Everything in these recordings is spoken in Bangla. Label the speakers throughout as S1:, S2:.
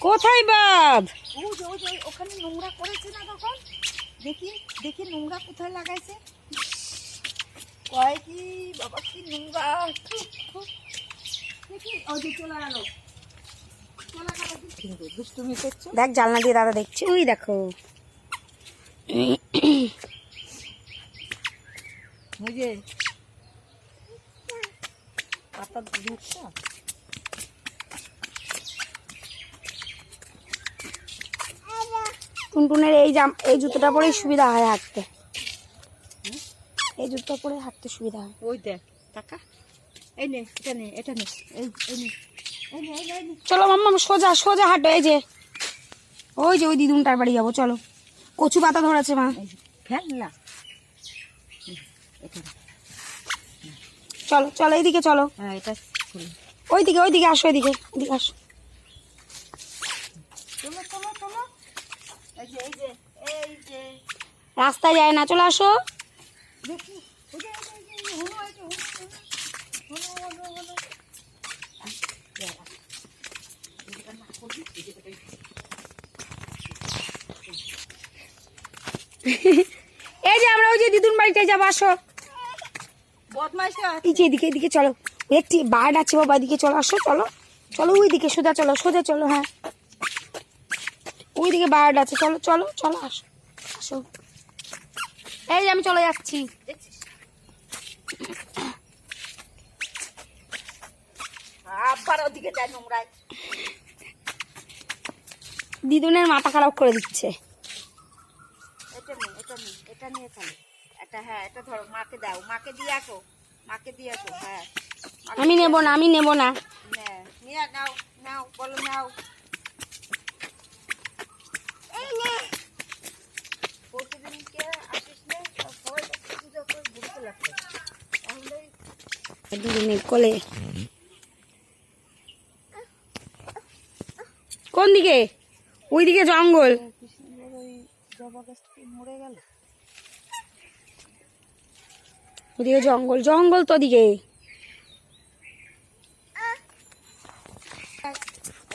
S1: কোথায় বাদ
S2: ওখানে নোংরা করেছে না তখন? দেখি দেখি নোংরা কোথায় লাগাইছে। কয় কি বাবা কি নোংরা। দেখি ওই যে চলে গেল।
S1: দেখ। জানলা দিয়ে দাদা দেখছে। ওই দেখো।
S2: যে পাতা ঢুকছো
S1: টুনটুনের এই জাম এই জুতোটা পরেই সুবিধা হয় হাঁটতে। এই জুতো পরে হাঁটতে সুবিধা হয়।
S2: ওই দেখ টাকা। এই নে এটা নে এটা নে এই এই নে।
S1: চলো মাম্মা সোজা সোজা হাঁটো এই যে। ওই যে ওই দিদুনটার বাড়ি যাব চলো। কচু পাতা ধরেছে মা।
S2: এই যে, ফেল না। এটা
S1: চলো চলো এইদিকে চলো।
S2: হ্যাঁ এটা
S1: ওইদিকে ওইদিকে আসো এদিকে এদিকে আসো। রাস্তায় যায় না, চলে আসো।
S2: এই যে
S1: আমরা ওই যে দিদুন বাড়িতে যাব, আসো। এদিকে এদিকে চলো। একটি বার্ড আছে, বাবা, এদিকে চলো, আসো, চলো। চলো ওইদিকে, সোজা চলো সোজা চলো হ্যাঁ। ওইদিকে বার্ড আছে চলো চলো চলো আসো আসো। এই আমি চলে যাচ্ছি।
S2: আবার ওদিকে যায় নোংরায়।
S1: দিদুনের মাথা খারাপ করে দিচ্ছে।
S2: এটা এটা এটা নিয়ে খালি এটা হ্যাঁ এটা ধরো মাকে দাও মাকে দিয়ে আসো মাকে দিয়ে আসো হ্যাঁ।
S1: আমি নেব না আমি নেব না।
S2: নিয়ে নাও নাও বলো নাও।
S1: কোন দিকে?
S2: ওই দিকে জঙ্গল।
S1: ওদিকে জঙ্গল জঙ্গল তো দিকে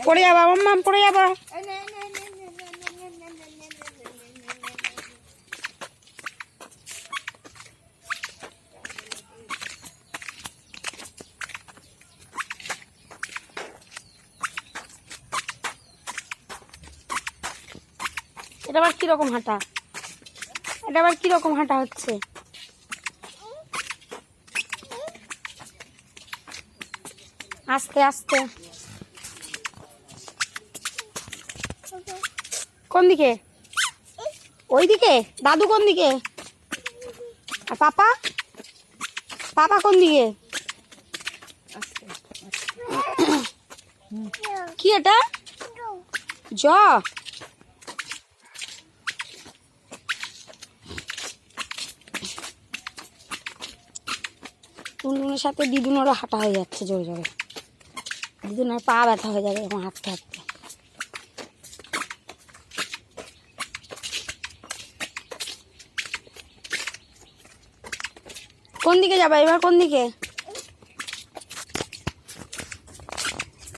S1: পড়ে যাবা মাম পড়ে যাবা। এটা আবার কীরকম হাঁটা? এটা আবার কীরকম হাঁটা হচ্ছে? আস্তে আস্তে। কোন দিকে? ওই দিকে দাদু কোন দিকে? আর পাপা? পাপা কোন দিকে? কি এটা? জ। টুনটুনের সাথে দিদুনেরও হাঁটা হয়ে যাচ্ছে জোরে জোরে। দিদুনের পা ব্যথা হয়ে যাবে এখন হাঁটতে হাঁটতে। কোন দিকে যাবা? এবার কোন দিকে?